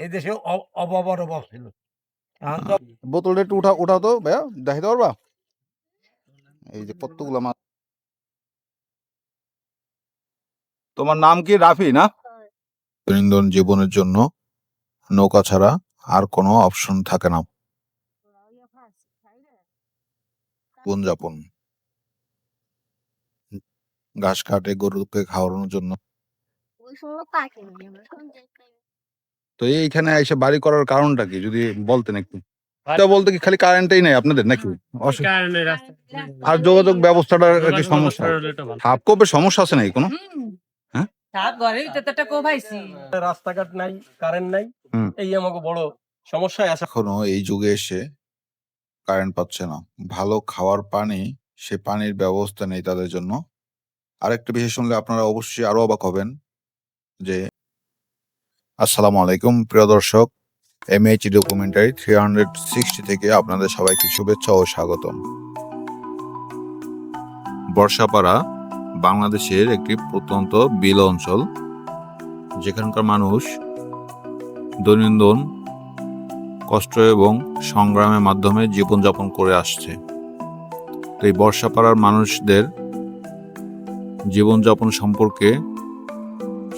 এই দেশে অভাব ছিল। বোতলটা একটু উঠা উঠাও তো ভাইয়া দেখাতে পারবা? এই যে কতগুলো মাছ তোমার নাম কি রাফি না? দৈনন্দিন জীবনের জন্য নৌকা ছাড়া আর কোনো অপশন থাকে না। জীবনযাপন ঘাস কাটে গরুকে খাওয়ানোর জন্য। ওই সময় তো এইখানে এসে বাড়ি করার কারণটা কি? যদি বলতেন একটু। এটা বলতে কি খালি কারেন্টই নাই আপনাদের নাকি? অসু- কারণে রাস্তা। আর যোগাযোগ ব্যবস্থাটা কি সমস্যা? হাফকোপের সমস্যা আছে নাকি কোনো? কোভাইছি রাস্তাঘাট নাই কারেন্ট নাই। এই আমাকে বড় সমস্যায় আছে। এখনও এই যুগে এসে কারেন্ট পাচ্ছে না। ভালো খাওয়ার পানি সে পানির ব্যবস্থা নেই তাদের জন্য। আরেকটা বিশেষ শুনলে আপনারা অবশ্যই আরও অবাক হবেন যে আসসালামু আলাইকুম, প্রিয় দর্শক। MH documentary three hundred sixty থেকে আপনাদের সবাইকে শুভেচ্ছা ও স্বাগতম। বর্ষাপাড়া বাংলাদেশের একটি প্রত্যন্ত বিল অঞ্চল। যেখানকার মানুষ দৈনন্দিন কষ্ট এবং সংগ্রামের মাধ্যমে জীবনযাপন করে আসছে। তো এই বর্ষাপাড়ার মানুষদের জীবনযাপন সম্পর্কে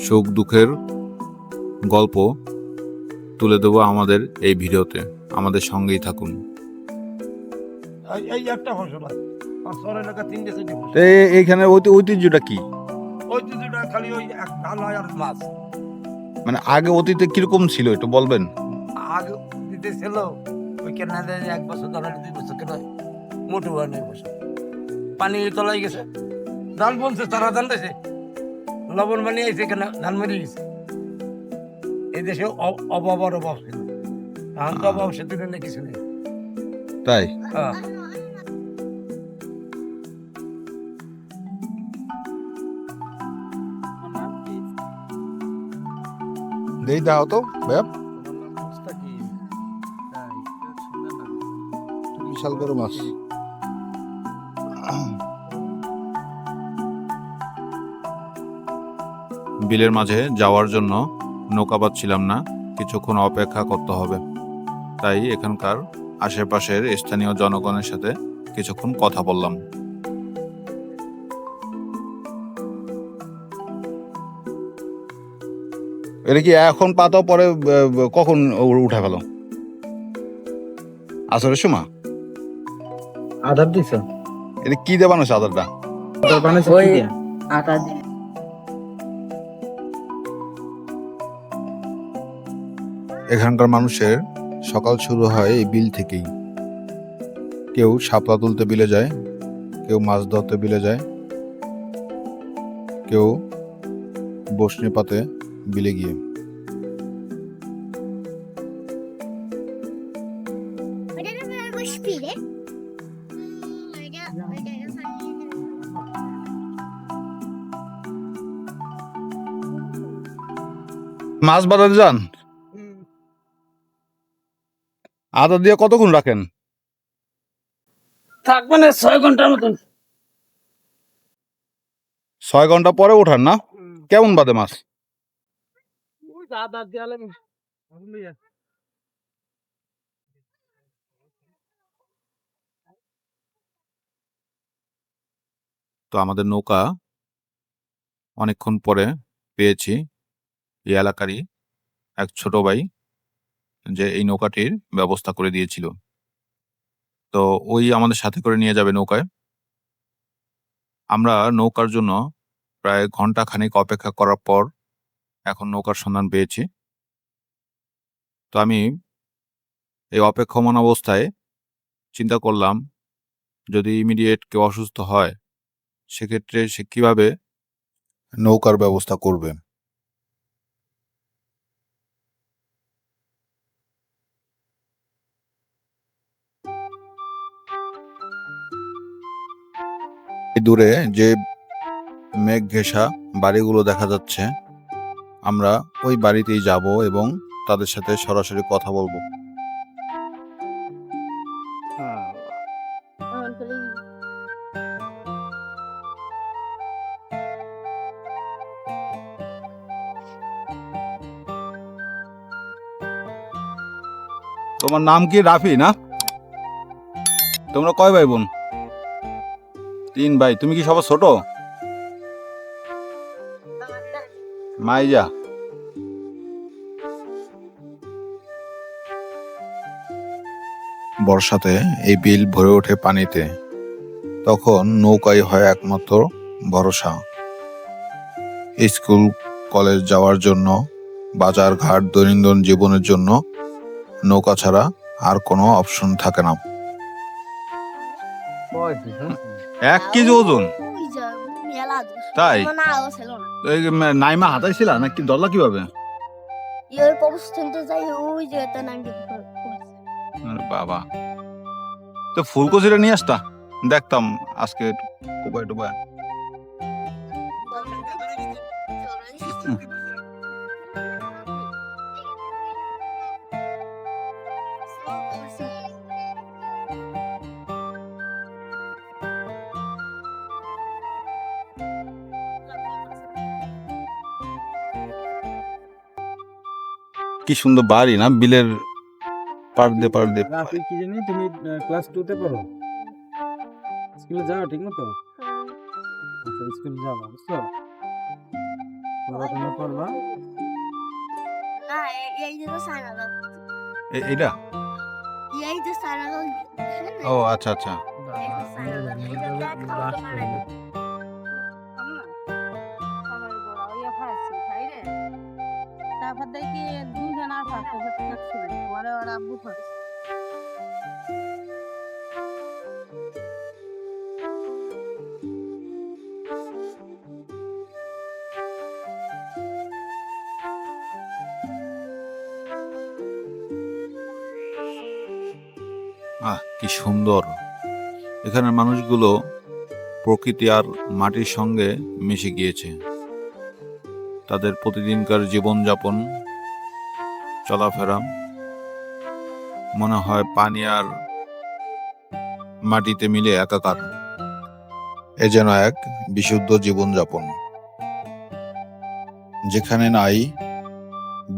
সুখ দুঃখের গল্প তুলে দেবো আমাদের এই ভিডিওতে। আমাদের সঙ্গেই থাকুন। এই- এই একটা ফসল এইখানে ঐতিহ্যটা কি? ওই খালি ওই এক ধান হয় আর মাছ। মানে আগে অতীতে কীরকম ছিল একটু বলবেন? আগে দিতে ছিল ওই কেনাতে এক বছর ধরে দুই বছর কেন মোটু হয় নাই বছর। পানি তলাই গেছে। ধান বলছে তারা ধান দিয়েছে লবণ বানিয়ে আইছে কেন ধান মরে গেছে এই দেশে অ- অভাব ছিল। এখন তো অভাব সে তুলে কিছু নেই। তাই? হ্যাঁ। দেই দাও তো ভাইয়া বিশাল বড় মাছ। বিলের মাঝে যাওয়ার জন্য নৌকা পাচ্ছিলাম না কিছুক্ষণ অপেক্ষা করতে হবে। তাই এখানকার আশেপাশের স্থানীয় জনগণের সাথে কিছুক্ষণ কথা বললাম। এটা কি এখন পাতা পরে কখন উঠা ফেলো আসরের সময় আধার দিছ। এটা কি দিয়ে বানাচ্ছে আদারটা? আধার বানাইছে ওই- দিয়ে? আটা এখানকার মানুষের সকাল শুরু হয় এই বিল থেকেই। কেউ শাপলা তুলতে বিলে যায়, কেউ মাছ ধরতে বিলে যায়, কেউ বসনি পাতে বিলে গিয়ে। মাছ বাজারে যান? আদা দিয়ে কতক্ষণ রাখেন? থাকবে না ছয় ঘণ্টার মতন। ছয় ঘণ্টা পরে ওঠান না? কেমন বাদে মাছ? তো আমাদের নৌকা অনেকক্ষণ পরে পেয়েছি। এই এলাকারই এক ছোট ভাই যে এই নৌকাটির ব্যবস্থা করে দিয়েছিল। তো ওই আমাদের সাথে করে নিয়ে যাবে নৌকায়। আমরা নৌকার জন্য প্রায় ঘণ্টা খানিক অপেক্ষা করার পর এখন নৌকার সন্ধান পেয়েছি। তো আমি এই অপেক্ষমান অবস্থায় চিন্তা করলাম, যদি ইমিডিয়েট কেউ অসুস্থ হয়, সেক্ষেত্রে সে কীভাবে নৌকার ব্যবস্থা করবে? দূরে যে মেঘ ঘেঁষা বাড়িগুলো দেখা যাচ্ছে, আমরা ওই বাড়িতেই যাব এবং তাদের সাথে সরাসরি কথা বলব। তোমার নাম কি রাফি না? তোমরা কয় ভাই বোন? তিন ভাই, তুমি কি সবার ছোট? মাইজা। বর্ষাতে এই বিল ভরে ওঠে পানিতে। তখন নৌকাই হয় একমাত্র ভরসা। স্কুল, কলেজ যাওয়ার জন্য, বাজার ঘাট, দৈনন্দিন জীবনের জন্য নৌকা ছাড়া আর কোনো অপশন থাকে না। এক কেজি ওজন। তাই? নাইমা হাতাইছিল নাকি দল্লা কীভাবে? বাবা। তো ফুলকচিটা নিয়ে আসতা? দেখতাম আজকে টুবাই টুবাই কি সুন্দর বাড়ি না বিলের পার দিয়ে পার দিয়ে। রাফি কি জানি তুমি ক্লাস টু তে পড়ো। স্কুলে যাও ঠিক মতো? আচ্ছা স্কুলে যাব বুঝছ? পড়াশোনা করবা? না এই- এই যে এইটা? এই যে সাইনাল ও আচ্ছা আচ্ছা। তারপর দেখি আহ কি সুন্দর। এখানের মানুষগুলো প্রকৃতি আর মাটির সঙ্গে মিশে গিয়েছে। তাদের প্রতিদিনকার জীবনযাপন চলাফেরা। মনে হয় পানি আর মাটিতে মিলে একাকার এ যেন এক বিশুদ্ধ জীবনযাপন। যেখানে নাই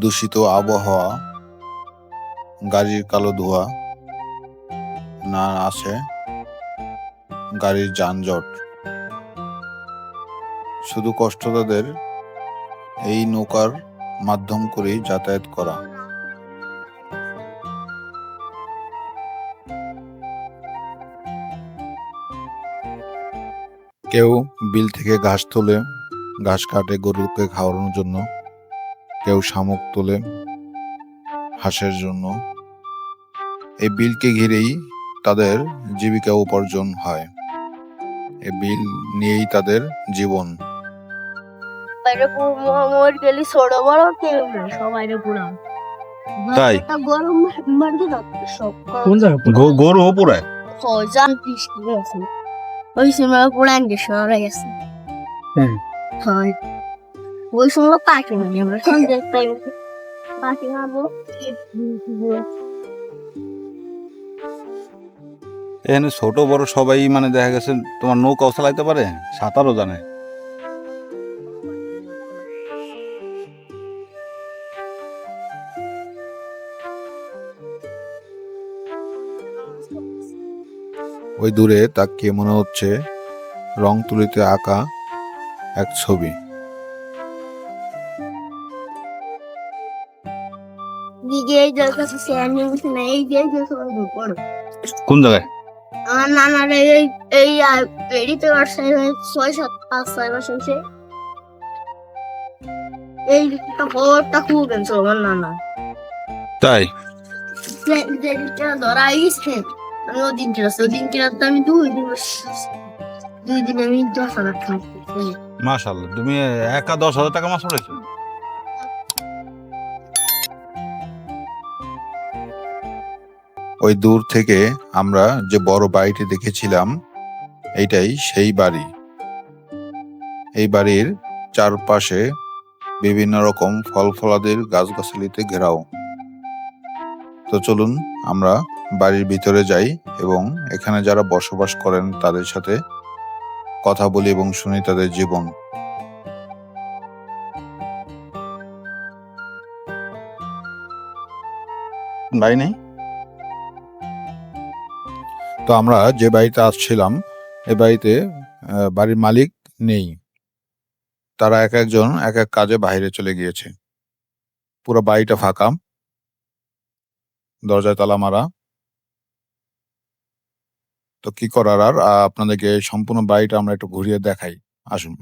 দূষিত আবহাওয়া, গাড়ির কালো ধোঁয়া, না আছে গাড়ির যানজট। শুধু কষ্ট তাদের এই নৌকার মাধ্যম করেই যাতায়াত করা। কেউ বিল থেকে ঘাস তোলে ঘাস কাটে গরুকে খাওয়ানোর জন্য। কেউ শামুক তোলে হাঁসের জন্য। এই বিলকে ঘিরেই তাদের জীবিকা উপার্জন হয়। এই বিল নিয়েই তাদের জীবন। তাই? একটা গরম মারতে যাচ্ছে সব কোন জায়গা গরু গেছে ওই সময় পুরান গেছে। হ্যাঁ। ওই সময় পাখি মানে আমরা সন্ধ্যে টাইম পাখি মারবো এখানে ছোট বড় সবাই মানে দেখা গেছে তোমার নৌকাও চালাইতে পারে সাঁতারও জানে। ওই দূরে তাকিয়ে মনে হচ্ছে রং তুলিতে আঁকা এক ছবি। কোন জায়গায়? আমার নানার এই এই এডিতে আসছে ছয় সাত পাঁচ ছয় মাস হয়েছে। এই খবরটা খুব গেছে আমার নানা। তাই? ধরা গেছে আমি দিনটা তো আমি দুই দিন দুই দিন আমি দশ হাজার টাকা মাশাল্লাহ তুমি একা দশ হাজার টাকা মাস পড়েছো ওই দূর থেকে আমরা যে বড় বাড়িটি দেখেছিলাম এইটাই সেই বাড়ি। এই বাড়ির চারপাশে বিভিন্ন রকম ফল ফলাদির গাছগাছালিতে ঘেরাও। তো চলুন আমরা বাড়ির ভিতরে যাই এবং এখানে যারা বসবাস করেন তাদের সাথে কথা বলি এবং শুনি তাদের জীবন। নেই? তো আমরা যে বাড়িতে আসছিলাম, এ বাড়িতে বাড়ির মালিক নেই। তারা এক একজন এক এক কাজে বাইরে চলে গিয়েছে। পুরো বাড়িটা ফাঁকা। দরজায় তালা মারা। তো কি করার? আর আপনাদেরকে সম্পূর্ণ বাড়িটা আমরা একটু ঘুরিয়ে দেখাই। আসুন।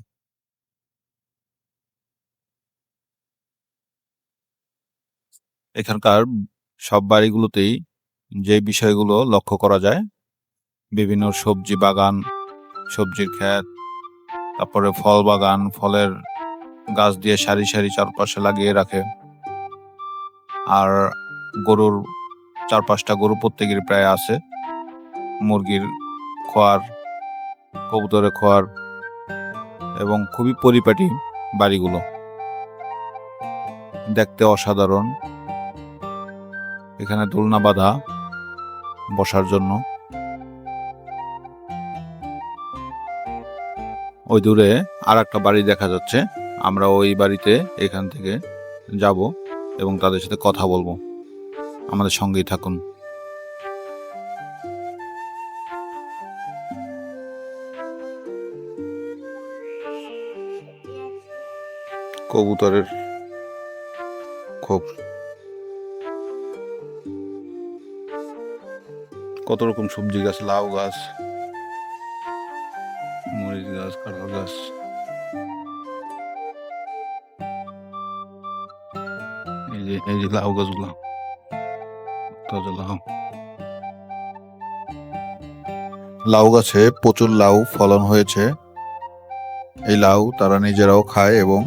এখানকার সব বাড়িগুলোতেই যে বিষয়গুলো লক্ষ্য করা যায়, বিভিন্ন সবজি বাগান, সবজির ক্ষেত, তারপরে ফল বাগান, ফলের গাছ দিয়ে সারি সারি চারপাশে লাগিয়ে রাখে। আর গরুর চার পাঁচটা গরু প্রত্যেকের প্রায় আছে। মুরগির খোয়ার, কবুতরের খোয়ার এবং খুবই পরিপাটি বাড়িগুলো। দেখতে অসাধারণ। এখানে দোলনা বাঁধা বসার জন্য। ওই দূরে আর একটা বাড়ি দেখা যাচ্ছে। আমরা ওই বাড়িতে এখান থেকে যাব এবং তাদের সাথে কথা বলব। আমাদের সঙ্গেই থাকুন। কবুতরের খোপ। কত রকম সবজি গাছ, লাউ গাছ, মরিচ গাছ, কাঁঠাল গাছ। এই যে এই যে লাউ গাছগুলো, তাজা লাউ। লাউ গাছে প্রচুর লাউ ফলন হয়েছে। এই লাউ তারা নিজেরাও খায় এবং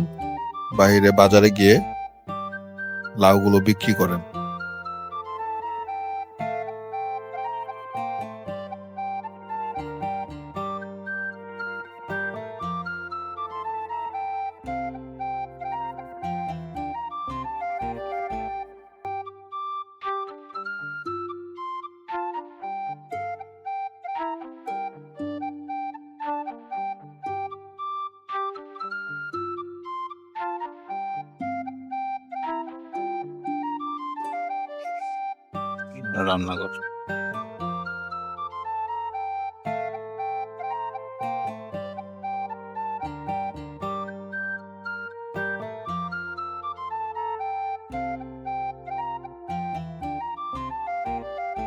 বাইরে বাজারে গিয়ে লাউগুলো বিক্রি করেন।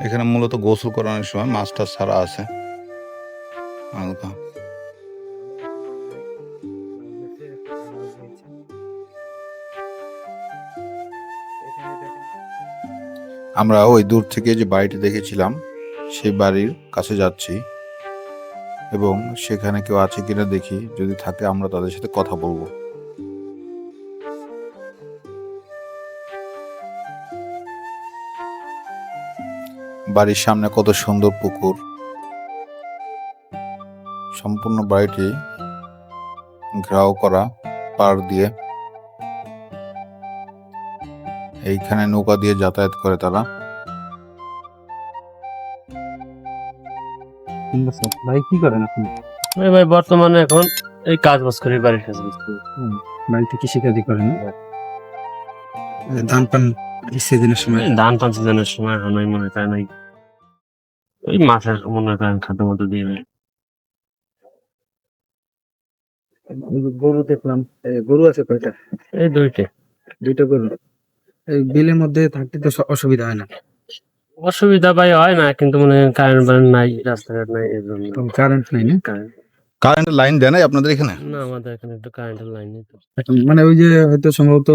এখানে মূলত গোসল করানোর সময় মাছ টাছ ছাড়া আছে। হালকা আমরা ওই দূর থেকে যে বাড়িটি দেখেছিলাম, সেই বাড়ির কাছে যাচ্ছি। এবং সেখানে কেউ আছে কিনা দেখি, যদি থাকে আমরা তাদের সাথে কথা বলব। বাড়ির সামনে কত সুন্দর পুকুর। সম্পূর্ণ বাড়িটি ঘেরাও করা পাড় দিয়ে। এইখানে নৌকা দিয়ে যাতায়াত করে তারা। ভাই কি করেন আপনি ভাই বর্তমানে এখন এই কাজ বাজ করি বাড়ির কাজ বাজ করি। বাড়িতে কৃষিকাজই করেন। না? ধান পান সিজনের সময়? ধান পান সিজনের সময় এখন মনে করেন ওই ওই মাছের মনে করেন খাদ্য মতো দিয়ে দেয়। গরু দেখলাম গরু আছে কয়টা? এই দুইটে। দুইটা গরু। এই বিলের মধ্যে থাকতে তো অসুবিধা হয় না? অসুবিধা ভাই হয় না কিন্তু মানে কারেন্ট বারেন্ট নাই রাস্তাঘাট নাই এই জন্য। কারেন্ট নাই না? কারেন্ট কারেন্টের লাইন দেয় নাই আপনাদের এখানে? না আমাদের এখানে একটু কারেন্টের লাইন নেই তো। মানে ওই যে হয়তো সম্ভবত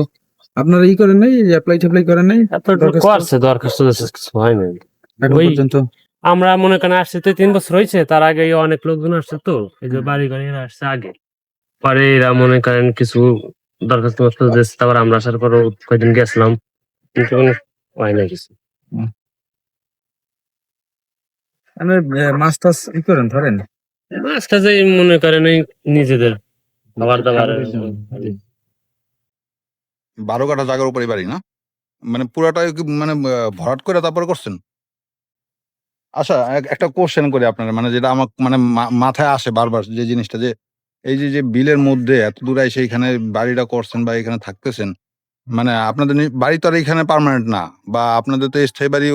আপনারা ই করেন নাই অ্যাপ্লাই ট্যাপ্লাই করেন নাই? করছে দরখাস্ত কিছু হয় নাই। এখন পর্যন্ত? আমরা মনে করেন আসছে তো তিন বছর হয়েছে তার আগে অনেক লোকজন আসছে তো এই যে বাড়ি গাড়ি এরা আসছে আগে। পরে এরা মনে করেন কিছু দরখাস্ত দিয়েছে তারপর আমরা আসার পর কয়েকদিন গেছিলাম কিন্তু কোনো হয় না কিছু। মানে মাছ টাছ ই করেন ধরেন? মাছটা যে মনে করেন এই নিজেদের খাবার দাবার বারো কাঠা জায়গার উপরে বাড়ি না? মানে পুরাটাই মানে ভরাট করে তারপরে করছেন? আচ্ছা একটা কোশ্চেন করি আপনার মানে যেটা আমার মানে মাথায় আসে বারবার যে জিনিসটা যে এই যে যে বিলের মধ্যে এত দূর এসে বাড়িটা করছেন বা এখানে থাকতেছেন মানে আপনাদের বাড়ি তো আর এখানে পার্মানেন্ট না বা আপনাদের তো স্থায়ী বাড়ি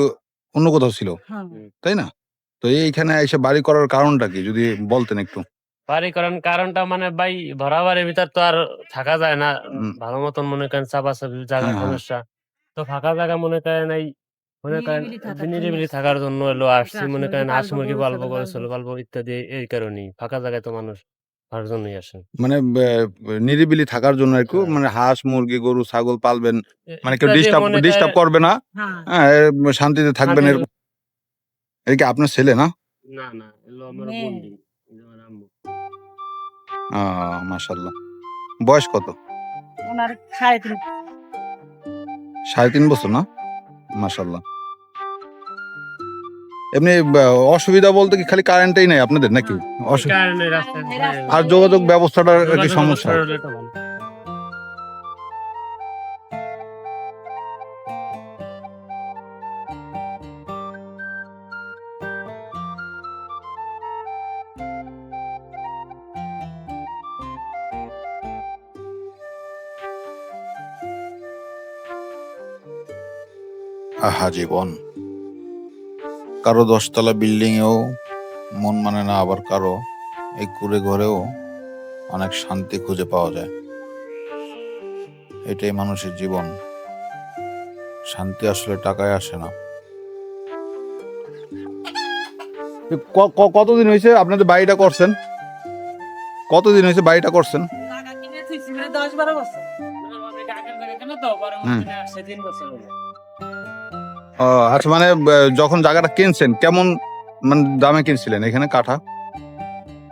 অন্য কোথাও ছিল হ্যাঁ। তাই না? তো এইখানে এসে বাড়ি করার কারণটা কি যদি বলতেন একটু? বাড়ি করার কারণটা মানে ভাই ভরা বাড়ির ভিতর তো আর থাকা যায় না। ভালো মতন মনে করেন চাপা চাপি জায়গা হ্যাঁ, হ্যাঁ। সমস্যা। তো ফাঁকা জায়গা মনে করেন এই মনে করেন নিরিবিলি থাকার জন্য। এলো আসছি মনে করেন হাঁস মুরগি পালবো করে পালবো। ইত্যাদি এই কারণেই। ফাঁকা জায়গায় তো মানুষ মানে নিরিবিলি থাকার জন্য একটু হ্যাঁ। মানে হাঁস মুরগি গরু ছাগল পালবেন মানে কেউ ডিস্টার্ব ডিস্টার্ব করবে না। হ্যাঁ। শান্তিতে থাকবেন এরকম। আপনার ছেলে না? না না এলো আমার বন্ধু আমার আম্মু। মাসাল্লাহ বয়স কত? ওনার সাড়ে তিন সাড়ে তিন বছর না? মাশাল্লাহ এমনি অসুবিধা বলতে কি খালি কারেন্টই নাই আপনাদের নাকি? অসু- কারণে রাস্তায় এই রাস্তায়- আর যোগাযোগ ব্যবস্থাটা কি সমস্যা আহা জীবন। কারও দশতলা বিল্ডিংয়েও মন মানে না আবার কারও এই কুড়ে ঘরেও অনেক শান্তি খুঁজে পাওয়া যায়। এটাই মানুষের জীবন। শান্তি আসলে টাকায় আসে না। কতদিন হয়েছে আপনাদের বাড়িটা করছেন? কতদিন হয়েছে বাড়িটা করছেন? মানে দশ বারো বছর। তিন বছর আচ্ছা মানে যখন জায়গাটা কিনছেন কেমন মানে দামে কিনছিলেন? এখানে কাঠা?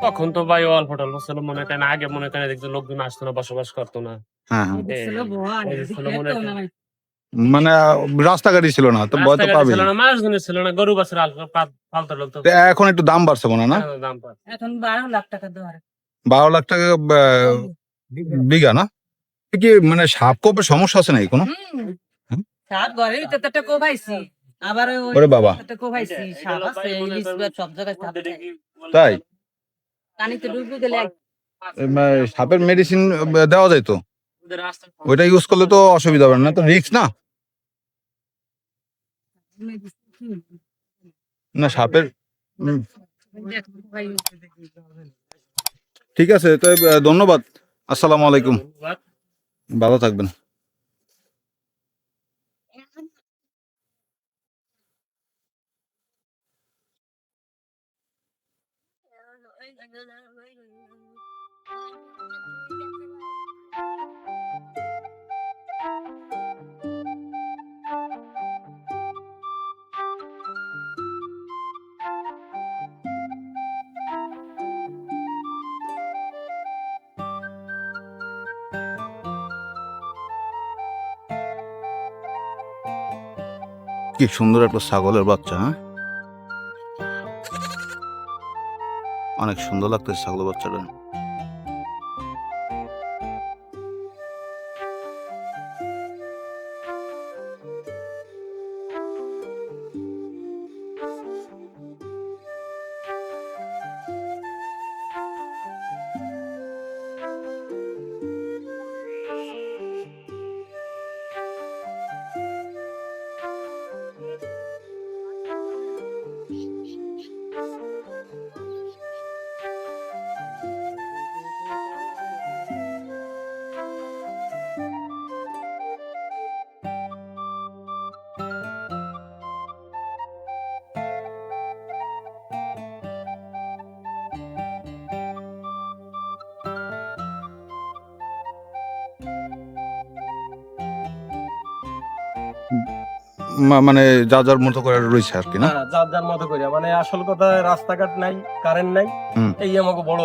তখন তো ভাই অল্প টল্প ছিল মনে করেন আগে মনে করেন দেখছ লোকজন আসতো না বসবাস করতো না। হ্যাঁ হ্যাঁ। মনে রাস্তাঘাটই ছিল না তো ভয় তো রাস্তাঘাটে ছিল না মানুষজনের ছিল না গরু বাছুর পালতো লোক তো তো। এখন একটু দাম বাড়ছে মনে না? দাম পায় এখন বারো লাখ টাকা দেওয়ার বারো লাখ টাকা বিঘা। না? কি মানে সাপ কোপের সমস্যা আছে নাকি কোনো? সাত ঘরের ভিতরে তো একটা আবার ওই ওরে বাবা। একটা কোভাইছি সাপ আছে ইলিশ মাছ সব জায়গায় সাপ থাকে। তাই? পানিতে ডুবে গেলে এক- সাপের মেডিসিন দেওয়া যায় তো? ওইটা ইউজ করলে তো অসুবিধা হবে না তো রিস্ক না? না সাপের উম, ঠিক আছে তো ধন্যবাদ। আসসালামু আলাইকুম। ভালো থাকবেন। কি সুন্দর একটা ছাগলের বাচ্চা হ্যাঁ? অনেক সুন্দর লাগতেছে ছাগলের বাচ্চাটা। মানে যা যার মতো করে রয়েছে আর কি না? হ্যাঁ, যার যার মতো করিয়া মানে আসল কথা রাস্তাঘাট নাই কারেন্ট নাই। এই আমাকে বড়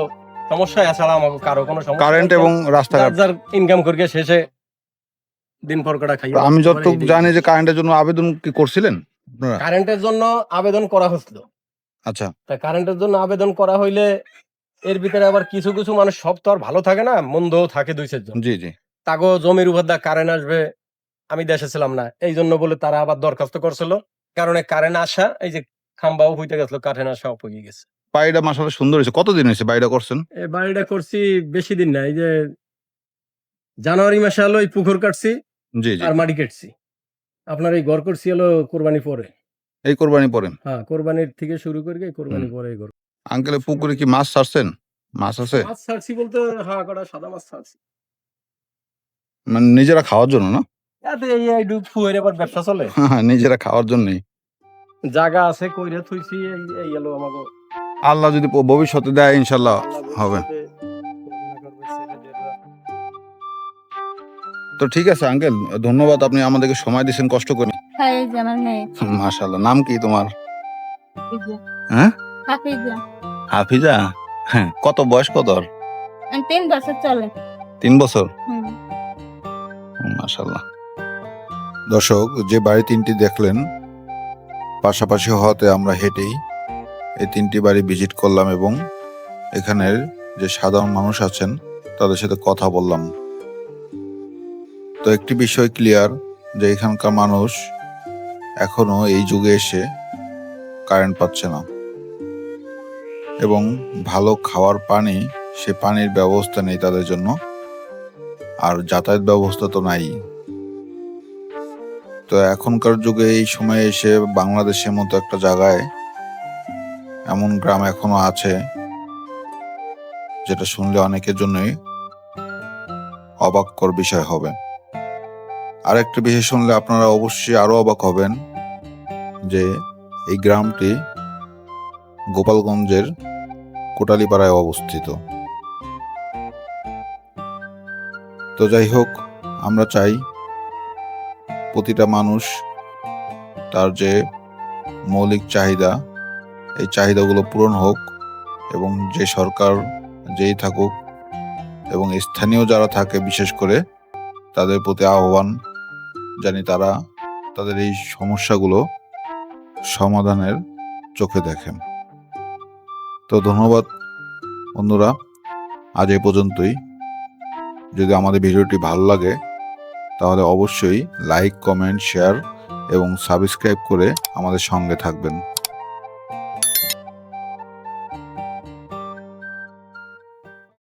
সমস্যা এছাড়া আমাকে কারও কোনো সমস্যা কারেন্ট এবং রাস্তাঘাট। যার ইনকাম করিয়ে শেষে দিন পর কটা খাই আমি যতটুকু জানি যে কারেন্টের জন্য আবেদন কি করছিলেন কারেন্টের জন্য আবেদন করা হচ্ছিল। আচ্ছা। তা কারেন্টের জন্য আবেদন করা হইলে এর ভিতরে আবার কিছু কিছু মানুষ সব তো আর ভালো থাকে না মন্দও থাকে দুই চারজন। জি জি। তাগো জমির উপর দা কারেন্ট আসবে আমি দেশে ছিলাম না। এই জন্য বলে তারা আবার দরখাস্ত করছিল। কারণে কারেন্ট আসা এই যে খাম্বাও হইতে গেছিল কারেন্ট আসা হয়ে গেছে। বাড়িটা মাসালে সুন্দর হয়েছে। কতদিন হয়েছে বাড়িটা করছেন? এই বাড়িটা করছি বেশি দিন না এই যে জানুয়ারি মাসে হলো এই পুকুর কাটছি জি জি। আর মাটি কাটছি। আপনার এই ঘর করছি হলো কোরবানি পরে। এই কোরবানি পরে? হ্যাঁ কোরবানির থেকে শুরু করে এই কোরবানি পরে এই করব আঙ্কেলে পুকুরে কি মাছ ছাড়ছেন? মাছ আছে? মাছ ছাড়ছি বলতে হ্যাঁ কটা সাদা মাছ ছাড়ছি। মানে নিজেরা খাওয়ার জন্য না? ব্যবসা চলে। নিজেরা খাওয়ার জন্যই। জায়গা আছে কইরে থুইছি এই এলো আমাকে আল্লাহ যদি ভবিষ্যতে দেয় ইনশাল্লাহ হবে। তো ঠিক আছে আঙ্কেল ধন্যবাদ আপনি আমাদেরকে সময় দিয়েছেন কষ্ট করে। মাশাল্লাহ নাম কি তোমার? হাফিজা। হ্যাঁ? হাফিজা। হাফিজা? হ্যাঁ কত বয়স কত তিন বছর চলে। তিন বছর? হুম। মাশাল্লাহ দর্শক, যে বাড়ি তিনটি দেখলেন, পাশাপাশি হওয়াতে আমরা হেঁটেই এই তিনটি বাড়ি ভিজিট করলাম এবং এখানের যে সাধারণ মানুষ আছেন, তাদের সাথে কথা বললাম। তো একটি বিষয় ক্লিয়ার যে এখানকার মানুষ এখনও এই যুগে এসে কারেন্ট পাচ্ছে না এবং ভালো খাওয়ার পানি, সে পানির ব্যবস্থা নেই তাদের জন্য। আর যাতায়াত ব্যবস্থা তো নাই। তো এখনকার যুগে এই সময়ে এসে বাংলাদেশের মতো একটা জায়গায় এমন গ্রাম এখনও আছে যেটা শুনলে অনেকের জন্যই অবাককর বিষয় হবে। আর একটা বিষয় শুনলে আপনারা অবশ্যই আরও অবাক হবেন যে এই গ্রামটি গোপালগঞ্জের কোটালীপাড়ায় অবস্থিত। তো যাই হোক, আমরা চাই প্রতিটা মানুষ তার যে মৌলিক চাহিদা, এই চাহিদাগুলো পূরণ হোক এবং যে সরকার যেই থাকুক এবং স্থানীয় যারা থাকে বিশেষ করে তাদের প্রতি আহ্বান জানি তারা তাদের এই সমস্যাগুলো সমাধানের চোখে দেখেন। তো ধন্যবাদ বন্ধুরা, আজ এই পর্যন্তই। যদি আমাদের ভিডিওটি ভালো লাগে তাহলে অবশ্যই লাইক কমেন্ট শেয়ার এবং সাবস্ক্রাইব করে আমাদের সঙ্গে থাকবেন।